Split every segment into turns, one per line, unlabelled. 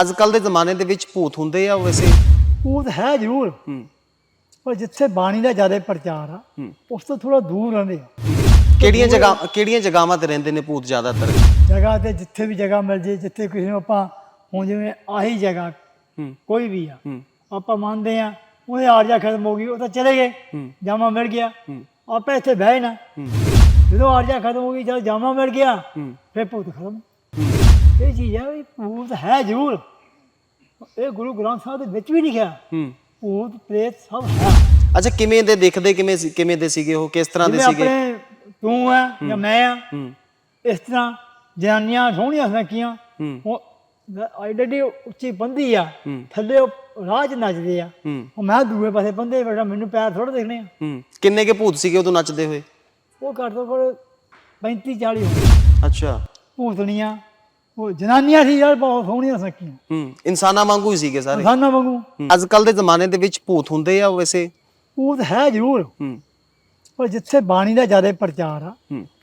ਅੱਜ ਕੱਲ ਦੇ ਜ਼ਮਾਨੇ ਦੇ ਵਿੱਚ ਭੂਤ ਹੁੰਦੇ ਆ ਵੈਸੇ।
ਭੂਤ ਹੈ ਜ਼ਰੂਰ।
ਹੂੰ।
ਪਰ ਜਿੱਥੇ ਬਾਣੀ ਦਾ ਜ਼ਿਆਦਾ ਪ੍ਰਚਾਰ ਆ। ਉਸ ਤੋਂ ਥੋੜਾ ਦੂਰ ਰਹਿੰਦੇ ਆ।
ਕਿਹੜੀਆਂ ਜਗ੍ਹਾ ਕਿਹੜੀਆਂ ਜਗ੍ਹਾਵਾਂ ਤੇ ਰਹਿੰਦੇ ਨੇ ਭੂਤ ਜ਼ਿਆਦਾਤਰ?
ਜਗ੍ਹਾ ਤੇ ਜਿੱਥੇ ਵੀ ਜਗ੍ਹਾ ਮਿਲ ਜੇ ਜਿੱਥੇ ਕਿਸੇ ਨੂੰ ਆਪਾਂ ਹੁਣ ਜਿਵੇਂ ਆਹੀ ਜਗ੍ਹਾ ਕੋਈ ਵੀ ਆ ਆਪਾਂ ਮੰਨਦੇ ਆ ਉਹਦੇ ਆਰਜਾ ਖਤਮ ਹੋ ਗਈ ਉਹ ਤਾਂ ਚਲੇ ਗਏ ਜਾਮਾ ਮਿਲ ਗਿਆ। ਆਪਾਂ ਇੱਥੇ ਬਹਿ ਨਾ। ਜਦੋਂ ਆਰਜਾ ਖਤਮ ਹੋ ਗਈ ਜਦ ਜਾਮਾ ਮਿਲ ਗਿਆ ਫਿਰ ਭੂਤ ਖਤਮ। ਇਹ ਚੀਜ਼ ਹੈ ਵੀ ਭੂਤ ਹੈ ਜ਼ਰੂਰ। ਇਹ ਗੁਰੂ ਗ੍ਰੰਥ ਸਾਹਿਬ ਦੇ ਵਿੱਚ ਵੀ ਲਿਖਿਆ।
ਹੂੰ।
ਭੂਤ ਪ੍ਰੇਤ ਸਭ ਹੈ।
ਅੱਛਾ ਕਿਵੇਂ ਦੇ ਦਿਖਦੇ ਕਿਵੇਂ ਸੀ- ਕਿਵੇਂ ਦੇ ਸੀਗੇ ਉਹ ਕਿਸ ਤਰ੍ਹਾਂ ਦੇ
ਜਿਵੇਂ
ਸੀਗੇ?
ਆਪਣੇ ਤੂੰ ਆ ਜਾਂ ਮੈਂ ਆ
ਹੂੰ।
ਇਸ ਤਰ੍ਹਾਂ ਜਨਾਨੀਆਂ ਸੋਹਣੀਆਂ ਸੱਕੀਆਂ
ਹੂੰ।
ਉਹ ਆਈਡੈਂਟੀ ਉੱਚੀ ਬੰਦੀ ਆ।
ਹੂੰ।
ਥੱਲੇ ਉਹ 'ਚ ਨੱਚਦੇ ਆ।
ਹੂੰ।
ਉਹ ਮੈਂ ਦੂਏ ਪਾਸੇ ਬੰਦੇ ਬੈਠਾ ਮੈਨੂੰ ਪੈਰ ਥੋੜਾ ਦੇਖਣੇ ਆ।
ਹੂੰ। ਕਿੰਨੇ ਕੇ ਭੂਤ ਸੀਗੇ ਉਦੋਂ ਨੱਚਦੇ ਹੋਏ?
ਉਹ ਘੱਟ ਤੋਂ ਘੱਟ 35 40 ਹੋਣਗੇ
ਅੱਛਾ।
ਭੂਤਨੀਆਂ ਉਹ ਜਨਾਨੀਆਂ ਸੀ ਯਾਰ ਬਹੁਤ ਸੋਹਣੀਆਂ ਸੱਕੀਆਂ
ਹੂੰ ਇਨਸਾਨਾਂ ਵਾਂਗੂ ਹੀ ਸੀਗੇ ਸਾਰੇ।
ਇਨਸਾਨਾਂ ਵਾਂਗੂ।
ਅੱਜ ਕੱਲ ਦੇ ਜ਼ਮਾਨੇ ਦੇ ਵਿੱਚ ਭੂਤ ਹੁੰਦੇ ਆ ਵੈਸੇ।
ਭੂਤ ਹੈ ਜ਼ਰੂਰ।
ਹੂੰ।
ਪਰ ਜਿੱਥੇ ਬਾਣੀ ਦਾ ਜ਼ਿਆਦਾ ਪ੍ਰਚਾਰ ਆ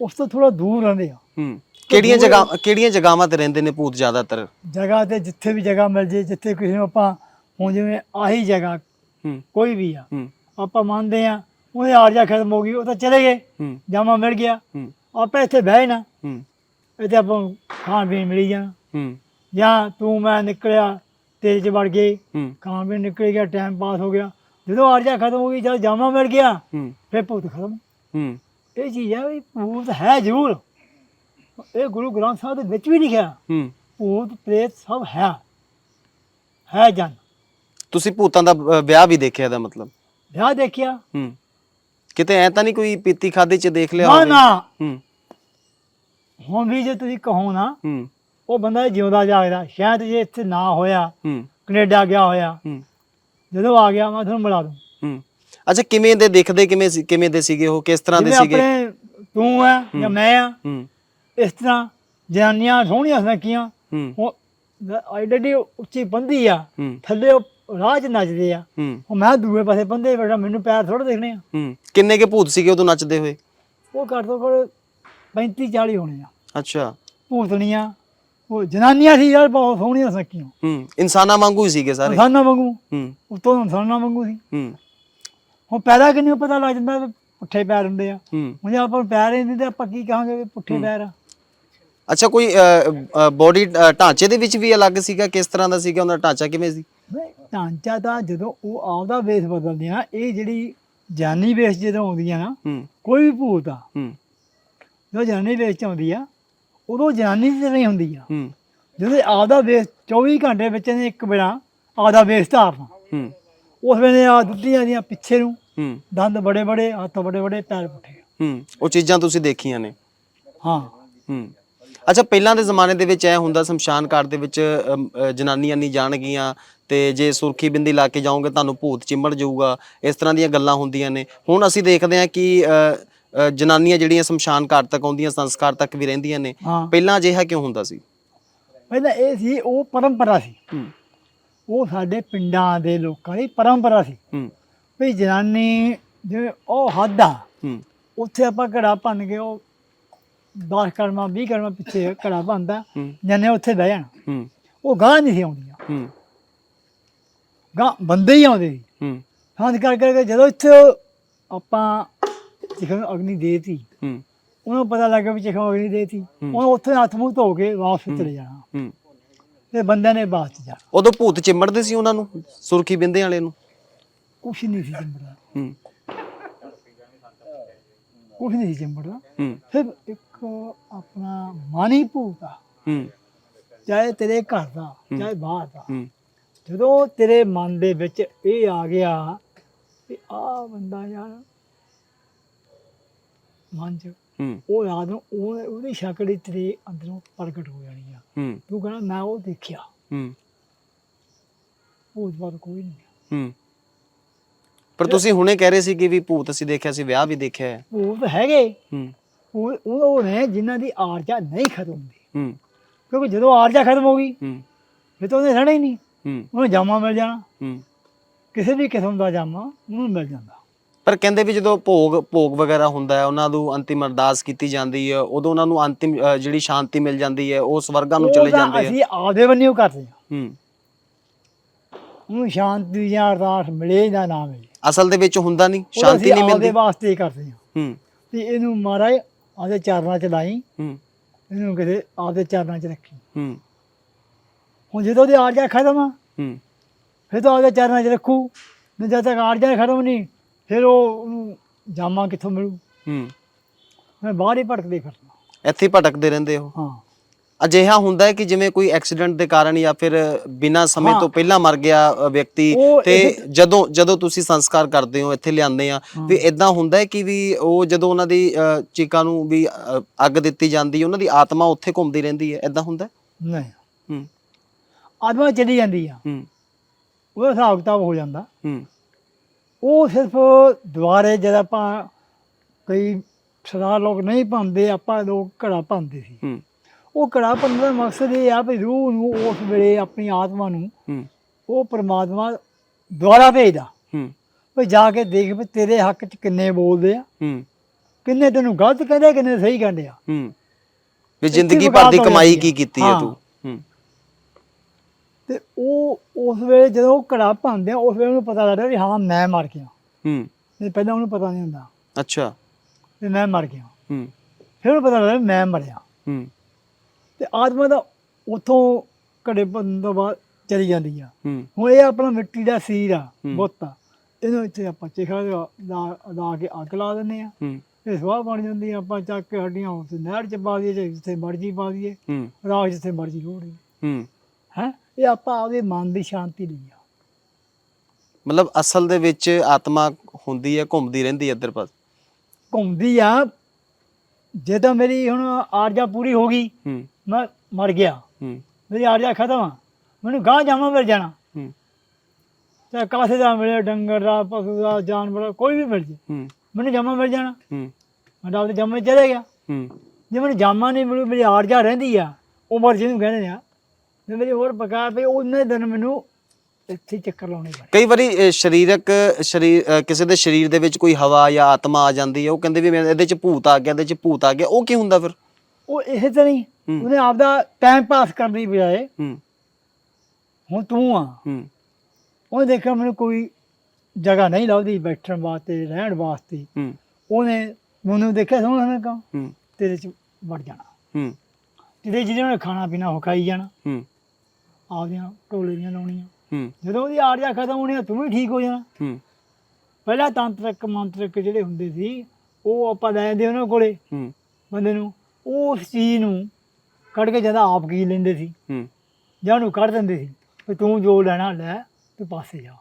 ਉਸ ਤੋਂ ਥੋੜਾ ਦੂਰ ਰਹਿੰਦੇ ਆ।
ਹੂੰ। ਕਿਹੜੀਆਂ ਜਗ੍ਹਾ ਕਿਹੜੀਆਂ ਜਗ੍ਹਾਵਾਂ ਤੇ ਰਹਿੰਦੇ ਨੇ ਭੂਤ ਜ਼ਿਆਦਾਤਰ?
ਜਗ੍ਹਾ ਤੇ ਜਿੱਥੇ ਵੀ ਜਗ੍ਹਾ ਮਿਲ ਜੇ ਜਿੱਥੇ ਕਿਸੇ ਨੂੰ ਆਪਾਂ ਹੁਣ ਜਿਵੇਂ ਆਹੀ ਜਗ੍ਹਾ
ਹੂੰ।
ਕੋਈ ਵੀ ਆ
ਹੂੰ।
ਆਪਾਂ ਮੰਨਦੇ ਆ ਉਹਦੇ ਆਰਜਾ ਖਤਮ ਹੋ ਗਈ ਉਹ ਤਾਂ ਚਲੇ ਗਏ ਜਾਮਾ ਮਿਲ ਗਿਆ।
ਹੂੰ।
ਆਪਾਂ ਇੱਥੇ ਬਹਿ ਨਾ।
ਹੂੰ
ਇੱਥੇ ਆਪਾਂ ਨੂੰ ਖਾਣ ਪੀਣ ਮਿਲੀ ਜਾਣਾ।
ਹੂੰ।
ਜਾਂ ਤੂੰ ਮੈਂ ਨਿਕਲਿਆ ਤੇਰੇ ਚ ਵੜ ਗਏ।
ਹੂੰ।
ਖਾਣ ਪੀਣ ਨਿਕਲ ਗਿਆ ਟਾਈਮ ਪਾਸ ਹੋ ਗਿਆ। ਜਦੋਂ ਆਰਜਾ ਖਤਮ ਹੋ ਗਈ ਜਦ ਜਾਮਾ ਮਿਲ ਗਿਆ।
ਹੂੰ।
ਫਿਰ ਭੂਤ ਖਤਮ।
ਹੂੰ।
ਇਹ ਚੀਜ਼ ਹੈ ਵੀ ਭੂਤ ਹੈ ਜ਼ਰੂਰ। ਇਹ ਗੁਰੂ ਗ੍ਰੰਥ ਸਾਹਿਬ ਦੇ ਵਿੱਚ ਵੀ ਲਿਖਿਆ।
ਹੂੰ।
ਭੂਤ ਪ੍ਰੇਤ ਸਭ ਹੈ। ਹੈ ਜਨ।
ਤੁਸੀਂ ਭੂਤਾਂ ਦਾ ਅ, ਵਿਆਹ ਵੀ ਦੇਖਿਆ ਦਾ ਮਤਲਬ?
ਵਿਆਹ ਦੇਖਿਆ।
ਹੂੰ। ਕਿਤੇ ਐ ਤਾਂ ਨਹੀਂ ਕੋਈ ਪੀਤੀ ਖਾਦੀ ਚ ਦੇਖ ਲਿਆ
ਨਾ
ਹੋਵੇ?
ਨਾ।
ਹੂੰ।
ਹੁਣ ਵੀ ਜੇ ਤੁਸੀਂ ਕਹੋ ਨਾ
ਹੂੰ।
ਉਹ ਬੰਦਾ ਜਿਉਂਦਾ ਜਾਗਦਾ ਸ਼ਾਇਦ ਜੇ ਇੱਥੇ ਨਾ ਹੋਇਆ
ਹੂੰ।
ਕੈਨੇਡਾ ਗਿਆ ਹੋਇਆ
ਹੂੰ।
ਜਦੋਂ ਆ ਗਿਆ ਮੈਂ ਤੁਹਾਨੂੰ ਮਿਲਾ ਦੂੰ।
ਹੂੰ। ਅੱਛਾ ਕਿਵੇਂ ਦੇ ਦਿਖਦੇ ਕਿਵੇਂ ਸੀ ਕਿਵੇਂ ਦੇ ਸੀਗੇ ਉਹ ਕਿਸ ਤਰ੍ਹਾਂ ਦੇ
ਜਿਵੇਂ
ਸੀਗੇ?
ਆਪਣੇ ਤੂੰ ਆ ਜਾਂ ਮੈਂ ਆ
ਹੂੰ।
ਇਸ ਤਰ੍ਹਾਂ ਜਨਾਨੀਆਂ ਸੋਹਣੀਆਂ ਸੱਕੀਆਂ
ਹੂੰ।
ਉਹ ਆਈਡੈਂਟੀ ਉੱਚੀ ਬੰਦੀ ਆ
ਹੂੰ।
ਥੱਲੇ ਉਹ ਰਾਹ 'ਚ ਨੱਚਦੇ ਆ।
ਹੂੰ।
ਉਹ ਮੈਂ ਦੂਏ ਪਾਸੇ ਬੰਦੇ ਬੈਠਾ ਮੈਨੂੰ ਪੈਰ ਥੋੜਾ ਦੇਖਣੇ ਆ।
ਹੂੰ। ਕਿੰਨੇ ਕੇ ਭੂਤ ਸੀਗੇ ਉਦੋਂ ਨੱਚਦੇ ਹੋਏ?
ਉਹ ਘੱਟ ਤੋਂ ਘੱਟ 35 40 ਹੋਣੇ ਆ।
ਅੱਛਾ।
ਭੂਤਣੀਆਂ ਉਹ ਜਨਾਨੀਆਂ ਸੀ ਯਾਰ ਬਹੁਤ ਸੋਹਣੀਆਂ ਸੱਕੀਆਂ।
ਹੂੰ ਇਨਸਾਨਾਂ ਵਾਂਗੂ ਹੀ ਸੀਗੇ ਸਾਰੇ।
ਇਨਸਾਨਾਂ ਵਾਂਗੂ।
ਹੂੰ।
ਉਤੋਂ ਇਨਸਾਨਾਂ ਵਾਂਗੂ ਸੀ।
ਹੂੰ।
ਹੁਣ ਪੈਦਾ ਕਿੰਨੀ ਪਤਾ ਲੱਗ ਜਾਂਦਾ ਵੀ ਪੁੱਠੇ ਪੈਰ ਹੁੰਦੇ ਆ।
ਹੂੰ।
ਹੁਣ ਜੇ ਆਪਾਂ ਨੂੰ ਪੈਰ ਹੀ ਨਹੀਂ ਤੇ ਆਪਾਂ ਕੀ ਕਹਾਂਗੇ ਵੀ ਪੁੱਠੇ ਪੈਰ ਆ?
ਅੱਛਾ ਕੋਈ ਬੋਡੀ ਢਾਂਚੇ ਦੇ ਵਿੱਚ ਵੀ ਅਲੱਗ ਸੀਗਾ? ਕਿਸ ਤਰ੍ਹਾਂ ਦਾ ਸੀਗਾ? ਉਹਦਾ ਢਾਂਚਾ ਕਿਵੇਂ ਸੀ?
ਢਾਂਚਾ ਤਾਂ ਜਦੋਂ ਉਹ ਆਪਦਾ ਵੇਸ ਬਦਲਦੇ ਆ ਇਹ ਜਿਹੜੀ ਜਾਨੀ ਵੇਸ ਜਦੋਂ ਆਉਂਦੀਆਂ ਨਾ ਕੋਈ ਵੀ ਭੂਤ ਆ
ਹੂੰ।
ਜਦੋਂ ਜਾਨੀ ਵੇਸ ਚ ਆਉਂਦੀ ਆ ਉਦੋਂ ਜਨਾਨੀ ਦੀ ਤਰ੍ਹਾਂ ਹੀ ਹੁੰਦੀ ਆ।
ਹੂੰ।
ਜਦੋਂ ਆਪਦਾ ਵੇਸ 24 ਘੰਟੇ ਵਿੱਚ ਨੇ ਇੱਕ ਵੇਲਾ ਆਪਦਾ ਵੇਸ ਧਾਰਨਾ।
ਹੂੰ।
ਉਸ ਵੇਲੇ ਆ ਦੁੱਧੀਆਂ ਦੀਆਂ ਪਿੱਛੇ ਨੂੰ
ਹੂੰ।
ਦੰਦ ਬੜੇ ਬੜੇ ਹੱਥ ਬੜੇ ਬੜੇ ਪੈਰ ਪੁੱਠੇ।
ਹੂੰ। ਉਹ ਚੀਜ਼ਾਂ ਤੁਸੀਂ ਦੇਖੀਆਂ ਨੇ?
ਹਾਂ।
ਹੂੰ। ਅੱਛਾ ਪਹਿਲਾਂ ਦੇ ਜ਼ਮਾਨੇ ਦੇ ਵਿੱਚ ਐ ਹੁੰਦਾ ਸ਼ਮਸ਼ਾਨ ਘਾਟ ਦੇ ਵਿੱਚ ਜਨਾਨੀਆਂ ਨਹੀਂ ਜਾਣਗੀਆਂ ਤੇ ਜੇ ਸੁਰਖੀ ਬਿੰਦੀ ਲਾ ਕੇ ਜਾਓਗੇ ਤੁਹਾਨੂੰ ਭੂਤ ਚਿੰਬੜ ਜਾਊਗਾ ਇਸ ਤਰ੍ਹਾਂ ਦੀਆਂ ਗੱਲਾਂ ਹੁੰਦੀਆਂ ਨੇ। ਹੁਣ ਅਸੀਂ ਦੇਖਦੇ ਹਾਂ ਕਿ ਅ, ਜਨਾਨੀਆਂ ਜਿਹੜੀਆਂ ਸ਼ਮਸ਼ਾਨ ਘਾਟ ਤੱਕ ਆਉਂਦੀਆਂ ਸੰਸਕਾਰ ਤੱਕ ਵੀ ਰਹਿੰਦੀਆਂ ਨੇ
ਹਾਂ।
ਪਹਿਲਾਂ ਅਜਿਹਾ ਕਿਉਂ ਹੁੰਦਾ ਸੀ?
ਪਹਿਲਾਂ ਇਹ ਸੀ ਉਹ ਪਰੰਪਰਾ ਸੀ।
ਹੂੰ।
ਉਹ ਸਾਡੇ ਪਿੰਡਾਂ ਦੇ ਲੋਕਾਂ ਦੀ ਪਰੰਪਰਾ ਸੀ।
ਹੂੰ।
ਵੀ ਜਨਾਨੀ ਜਿਵੇਂ ਉਹ ਹੱਦ ਆ
ਹੂੰ।
ਉੱਥੇ ਆਪਾਂ ਘੜਾ ਭੰਨ ਕੇ ਉਹ 10 ਕਰਮਾ 20 ਕਰਮਾ ਪਿੱਛੇ ਘੜਾ ਭੰਨਦਾ
ਹੂੰ।
ਜਨੇ ਉੱਥੇ ਬਹਿ ਜਾਣਾ।
ਹੂੰ।
ਉਹ ਗਾਂ ਨਹੀਂ ਸੀ ਆਉਂਦੀਆਂ।
ਹੂੰ।
ਗਾਂ ਬੰਦੇ ਹੀ ਆਉਂਦੇ ਸੀ।
ਹੂੰ।
ਹਾਂ ਕਰ ਕਰਕੇ ਜਦੋਂ ਇੱਥੇ ਉਹ ਆਪਾਂ ਜਿਵੇਂ ਅਗਨੀ ਦੇਤੀ।
ਹੂੰ।
ਉਹਨੂੰ ਪਤਾ ਲੱਗਾ ਵੀ ਜਿਵੇਂ ਅਗਨੀ ਦੇਤੀ। ਉਹਨੇ ਉੱਥੇ ਹੱਥ ਮੂੰਹ ਧੋ ਕੇ ਵਾਪਸ ਚਲੇ ਜਾਣਾ।
ਹੂੰ।
ਤੇ ਬੰਦਿਆਂ ਨੇ ਚ ਜਾਣਾ।
ਉਦੋਂ ਭੂਤ ਚਿੰਬੜਦੇ ਸੀ ਉਹਨਾਂ ਨੂੰ ਸੁਰਖੀ ਬਿੰਦੇ ਵਾਲੇ ਨੂੰ?
ਕੁਛ ਨਹੀਂ ਸੀ ਚੰਬੜਾ
ਹੂੰ।
ਕੁਛ ਨਹੀਂ ਸੀ ਚੰਬੜਾ
ਹੂੰ।
ਫਿਰ ਇੱਕ ਆਪਣਾ ਮਾਨੀ ਭੂਤ ਆ।
ਹੂੰ।
ਚਾਹੇ ਤੇਰੇ ਘਰ ਦਾ ਚਾਹੇ ਬਾਹਰ ਦਾ।
ਹੂੰ।
ਜਦੋਂ ਤੇਰੇ ਮਨ ਦੇ ਵਿੱਚ ਇਹ ਆ ਗਿਆ ਕਿ ਆ ਬੰਦਾ ਯਾਰ ਮਨ ਚ
ਹੂੰ।
ਉਹ ਰਾਤ ਨੂੰ ਉਹ ਉਹਦੀ ਸ਼ਕਲ ਹੀ ਤੇਰੇ ਅੰਦਰੋਂ ਪ੍ਰਗਟ ਹੋ ਜਾਣੀ ਆ।
ਹੂੰ।
ਤੂੰ ਕਹਣਾ ਮੈਂ ਉਹ ਦੇਖਿਆ।
ਹੂੰ।
ਭੂਤ ਬਾਤ ਕੋਈ ਨਹੀਂ।
ਹੂੰ। ਪਰ ਤੁਸੀਂ ਹੁਣੇ ਕਹਿ ਰਹੇ ਸੀ ਕਿ ਵੀ ਭੂਤ ਅਸੀਂ ਦੇਖਿਆ ਸੀ ਵਿਆਹ ਵੀ ਦੇਖਿਆ ਹੈ।
ਭੂਤ ਹੈਗੇ।
ਹੂੰ।
ਉਹ ਉਹ ਉਹ ਨੇ ਜਿਨ੍ਹਾਂ ਦੀ ਆਰਜਾ ਨਹੀਂ ਖਤਮ ਹੁੰਦੀ।
ਹੂੰ।
ਕਿਉਂਕਿ ਜਦੋਂ ਆਰਜਾ ਖਤਮ ਹੋ ਗਈ
ਹੂੰ।
ਫਿਰ ਤਾਂ ਉਹਨੇ ਰਹਿਣਾ ਹੀ ਨਹੀਂ।
ਹੂੰ।
ਉਹਨੂੰ ਜਾਮਾ ਮਿਲ ਜਾਣਾ।
ਹੂੰ।
ਕਿਸੇ ਵੀ ਕਿਸਮ ਦਾ ਜਾਮਾ ਉਹਨੂੰ ਮਿਲ ਜਾਂਦਾ।
ਪਰ ਕਹਿੰਦੇ ਵੀ ਜਦੋਂ ਭੋਗ ਭੋਗ ਵਗੈਰਾ ਹੁੰਦਾ ਹੈ ਉਹਨਾਂ ਨੂੰ ਅੰਤਿਮ ਅਰਦਾਸ ਕੀਤੀ ਜਾਂਦੀ ਹੈ ਉਦੋਂ ਉਹਨਾਂ ਨੂੰ ਅੰਤਿਮ ਅ, ਜਿਹੜੀ ਸ਼ਾਂਤੀ ਮਿਲ ਜਾਂਦੀ ਹੈ ਉਹ ਸਵਰਗਾਂ ਨੂੰ ਚਲੇ
ਤਾਂ
ਜਾਂਦੇ ਆ।
ਅਸੀਂ ਆਪਦੇ ਬੰਨਿਓ ਕਰਦੇ ਹਾਂ।
ਹੂੰ।
ਉਹਨੂੰ ਸ਼ਾਂਤੀ ਜਾਂ ਅਰਦਾਸ ਮਿਲੇ ਜਾਂ ਨਾ ਮਿਲੇ।
ਅਸਲ ਦੇ ਵਿੱਚ ਹੁੰਦਾ ਨਹੀਂ
ਉਹ
ਸ਼ਾਂਤੀ
ਅਸੀਂ
ਨਹੀਂ
ਆਪਦੇ
ਮਿਲਦੀ
ਵਾਸਤੇ ਹੀ ਕਰਦੇ ਹਾਂ।
ਹੂੰ।
ਵੀ ਇਹਨੂੰ ਮਹਾਰਾਜ ਆਪਦੇ ਚਰਨਾਂ ਚ ਲਾਈ।
ਹੂੰ।
ਇਹਨੂੰ ਕਿਤੇ ਆਪਦੇ ਚਰਨਾਂ ਚ ਰੱਖੀ।
ਹੂੰ।
ਹੁਣ ਜਦੋਂ ਉਹਦੀ ਆਰਜਾ ਖਤਮ ਆ
ਹੂੰ।
ਫਿਰ ਤਾਂ ਆਪਦੇ ਚਰਨਾਂ ਚ ਰੱਖੂ। ਨਹੀਂ ਜਦ ਤੱਕ ਆਰਜਾ ਖਤਮ ਨਹੀਂ। ਫਿਰ ਉਹ ਉਹਨੂੰ ਜਾਮਾ ਕਿੱਥੋਂ ਮਿਲੂ?
ਹੂੰ।
ਮੈਂ ਬਾਹਰ ਹੀ ਭਟਕਦੇ ਫਿਰਦਾ।
ਇੱਥੇ ਹੀ ਭਟਕਦੇ ਰਹਿੰਦੇ ਹੋ
ਹਾਂ।
ਅਜਿਹਾ ਹੁੰਦਾ ਹੈ ਕਿ ਜਿਵੇਂ ਕੋਈ ਐਕਸੀਡੈਂਟ ਦੇ ਕਾਰਨ ਜਾਂ ਫਿਰ ਬਿਨਾਂ ਸਮੇਂ। ਤੋਂ ਪਹਿਲਾਂ ਮਰ ਗਿਆ ਅ, ਵਿਅਕਤੀ
ਉਹ
ਤੇ ਜਦੋਂ ਜਦੋਂ ਤੁਸੀਂ ਸੰਸਕਾਰ ਕਰਦੇ ਹੋ ਇੱਥੇ ਲਿਆਉਂਦੇ ਆ ਵੀ ਇਦਾਂ ਹੁੰਦਾ ਹੈ ਕਿ ਵੀ ਉਹ ਜਦੋਂ ਉਹਨਾਂ ਦੀ ਅ, ਚੀਕਾਂ ਨੂੰ ਵੀ ਅ, ਅੱਗ ਦਿੱਤੀ ਜਾਂਦੀ ਹੈ ਉਹਨਾਂ ਦੀ ਆਤਮਾ ਉੱਥੇ ਘੁੰਮਦੀ ਰਹਿੰਦੀ ਹੈ ਇਦਾਂ ਹੁੰਦਾ ਹੈ?
ਨਹੀਂ।
ਹੂੰ।
ਆਤਮਾ ਚਲੀ ਜਾਂਦੀ ਆ।
ਹੂੰ।
ਉਹਦਾ ਹਿਸਾਬ ਕਿਤਾਬ ਹੋ ਜਾਂਦਾ।
ਹੂੰ।
ਉਹ ਸਿਰਫ ਦੁਆਰੇ ਜਦ ਆਪਾਂ ਕਈ ਸਰਦਾਰ ਲੋਕ ਨਹੀਂ ਪਾਉਂਦੇ ਆਪਾਂ ਲੋਕ ਘੜਾ ਪਾਉਂਦੇ ਸੀ। ਉਹ ਘੜਾ ਪਾਉਣ ਦਾ ਮਕਸਦ ਇਹ ਆ ਵੀ ਰੂਹ ਨੂੰ ਉਸ ਵੇਲੇ ਆਪਣੀ ਆਤਮਾ ਨੂੰ ਉਹ ਪ੍ਰਮਾਤਮਾ ਦੁਆਰਾ ਭੇਜਦਾ। ਵੀ ਜਾ ਕੇ ਦੇਖ ਵੀ ਤੇਰੇ ਹੱਕ 'ਚ ਕਿੰਨੇ ਬੋਲਦੇ ਆ ਕਿੰਨੇ ਤੈਨੂੰ ਗਲਤ ਕਹਿੰਦੇ ਕਿੰਨੇ ਸਹੀ ਕਹਿੰਦੇ ਆ।
ਵੀ ਜ਼ਿੰਦਗੀ ਭਰ ਦੀ ਕਮਾਈ ਕੀ। ਕੀਤੀ ਹੈ। ਤੂੰ?
ਤੇ ਉਹ ਉਸ ਵੇਲੇ ਜਦੋਂ ਉਹ ਘੜਾ ਪਾਉਂਦੇ ਆ ਉਸ ਵੇਲੇ ਉਹਨੂੰ ਪਤਾ ਲੱਗਦਾ ਵੀ ਹਾਂ ਮੈਂ ਮਰ ਗਿਆ।
ਹੂੰ।
ਨਹੀਂ ਪਹਿਲਾਂ ਉਹਨੂੰ ਪਤਾ ਨਹੀਂ ਹੁੰਦਾ।
ਅੱਛਾ।
ਵੀ ਮੈਂ ਮਰ ਗਿਆ।
ਹੂੰ।
ਫਿਰ ਉਹਨੂੰ ਪਤਾ ਲੱਗਦਾ ਵੀ ਮੈਂ ਮਰਿਆ।
ਹੂੰ।
ਤੇ ਆਤਮਾ ਦਾ ਉਥੋਂ ਘੜੇ ਬੰਨ ਤੋਂ ਬਾਅਦ ਚਲੀ ਜਾਂਦੀ ਆ।
ਹੂੰ।
ਹੁਣ ਇਹ ਆਪਣਾ ਮਿੱਟੀ ਦਾ ਸੀਰ ਆ। ਬੁੱਤ ਆ। ਇਹਨੂੰ ਇੱਥੇ ਆਪਾਂ ਚਿਖਾ ਲਾ ਲਾ ਕੇ ਅੱਗ ਲਾ ਦਿੰਦੇ ਆ।
ਹੂੰ।
ਇਹ ਸਵਾਹ ਬਣ ਜਾਂਦੀ ਆ ਆਪਾਂ ਚੱਕ ਕੇ ਹੱਡੀਆਂ ਉੱਥੇ ਨਹਿਰ ਚ ਪਾ ਦਈਏ ਜਿੱਥੇ ਮਰਜ਼ੀ ਪਾ ਦਈਏ।
ਹੂੰ।
ਜਿੱਥੇ ਮਰਜ਼ੀ ਰੋੜ
ਹੂੰ।
ਹੈ? ਇਹ ਆਪਾਂ ਆਪਦੇ ਮਨ ਦੀ ਸ਼ਾਂਤੀ ਲਈ ਆ।
ਮਤਲਬ ਅਸਲ ਦੇ ਵਿੱਚ ਆਤਮਾ ਹੁੰਦੀ ਹੈ ਘੁੰਮਦੀ ਰਹਿੰਦੀ ਹੈ ਇੱਧਰ ਪਾਸ।
ਘੁੰਮਦੀ ਆ। ਜੇ ਤਾਂ ਮੇਰੀ ਹੁਣ ਆਰਜਾ ਪੂਰੀ ਹੋ ਗਈ
ਹੂੰ।
ਮੈਂ ਮਰ ਗਿਆ।
ਹੂੰ।
ਮੇਰੀ ਆਰਜਾ ਖਤਮ ਆ। ਮੈਨੂੰ ਗਾਂ ਜਾਵਾਂ ਮਿਲ ਜਾਣਾ।
ਹੂੰ।
ਚਾਹੇ ਕਾਸੇ ਦਾ ਮਿਲੇ ਡੰਗਰ ਦਾ ਪਸ਼ੂ ਦਾ ਜਾਨਵਰ ਦਾ, ਕੋਈ ਵੀ ਮਿਲ ਜੇ।
ਹੂੰ।
ਮੈਨੂੰ ਜਾਮਾ ਮਿਲ ਜਾਣਾ।
ਹੂੰ।
ਮੈਂ ਤਾਂ ਆਪਦੇ ਜਾਮੇ ਚਲੇ ਗਿਆ।
ਹੂੰ।
ਜੇ ਮੈਨੂੰ ਜਾਮਾ ਨਹੀਂ ਮਿਲੂ ਮੇਰੀ ਆਰਜਾ ਰਹਿੰਦੀ ਆ ਉਹ ਮਰ ਜਿਹਨੂੰ ਕਹਿੰਦੇ ਆ। ਜੇ ਮੇਰੀ ਹੋਰ ਪਕਾ ਪਈ ਉਹਨੇ ਦਿਨ ਮੈਨੂੰ ਇੱਥੇ ਚੱਕਰ ਲਾਉਣੇ ਪੈਣੇ।
ਕਈ ਵਾਰੀ ਸਰੀਰਕ ਸਰੀਰ ਕਿਸੇ ਦੇ ਸਰੀਰ ਦੇ ਵਿੱਚ ਕੋਈ ਹਵਾ ਜਾਂ ਆਤਮਾ ਆ ਜਾਂਦੀ ਹੈ ਉਹ ਕਹਿੰਦੇ ਵੀ ਮੇਰੇ ਇਹਦੇ ਚ ਭੂਤ ਆ ਗਿਆ ਇਹਦੇ ਚ ਭੂਤ ਆ ਗਿਆ ਉਹ ਕੀ ਹੁੰਦਾ ਫਿਰ?
ਉਹ ਇਸੇ ਤਰ੍ਹਾਂ ਹੀ
ਹੂੰ।
ਉਹਨੇ ਆਪਦਾ ਟਾਈਮ ਪਾਸ ਕਰਨ ਦੀ ਬਜਾਏ
ਹੂੰ।
ਹੁਣ ਤੂੰ ਆ।
ਹੂੰ।
ਉਹਨੇ ਦੇਖਿਆ ਮੈਨੂੰ ਕੋਈ ਜਗ੍ਹਾ ਨਹੀਂ ਲੱਭਦੀ ਬੈਠਣ ਵਾਸਤੇ ਰਹਿਣ ਵਾਸਤੇ।
ਹੂੰ।
ਉਹਨੇ ਮੈਨੂੰ ਦੇਖਿਆ ਸੋਹਣਾ ਕਹਾਂ
ਹੂੰ।
ਤੇਰੇ ਚ ਵੜ ਜਾਣਾ।
ਹੂੰ।
ਜਿਹਦੇ ਨਾਲ ਖਾਣਾ ਪੀਣਾ ਉਹ ਖਾਈ ਜਾਣਾ।
ਹੂੰ।
ਆਪਦੀਆਂ ਟੋਲੇ ਦੀਆਂ ਲਾਉਣੀਆਂ।
ਹੂੰ।
ਜਦੋਂ ਉਹਦੀ ਆਰਜਾ ਖਤਮ ਹੋਣੀ ਆ ਤੂੰ ਵੀ ਠੀਕ ਹੋ ਜਾਣਾ।
ਹੂੰ।
ਪਹਿਲਾਂ ਤੰਤਰਕ ਮੰਤਰਕ ਜਿਹੜੇ ਹੁੰਦੇ ਸੀ ਉਹ ਆਪਾਂ ਲੈ ਜਾਂਦੇ ਉਹਨਾਂ ਕੋਲੇ
ਹੂੰ।
ਬੰਦੇ ਨੂੰ। ਉਹ ਉਸ ਚੀਜ਼ ਨੂੰ ਕੱਢ ਕੇ ਜਦਾ ਆਪ ਕੀ ਲੈਂਦੇ ਸੀ
ਹੂੰ।
ਜਾਂ ਉਹਨੂੰ ਕੱਢ ਦਿੰਦੇ ਸੀ। ਵੀ ਤੂੰ ਜੋ ਲੈਣਾ ਲੈ ਤੂੰ ਪਾਸੇ ਜਾ।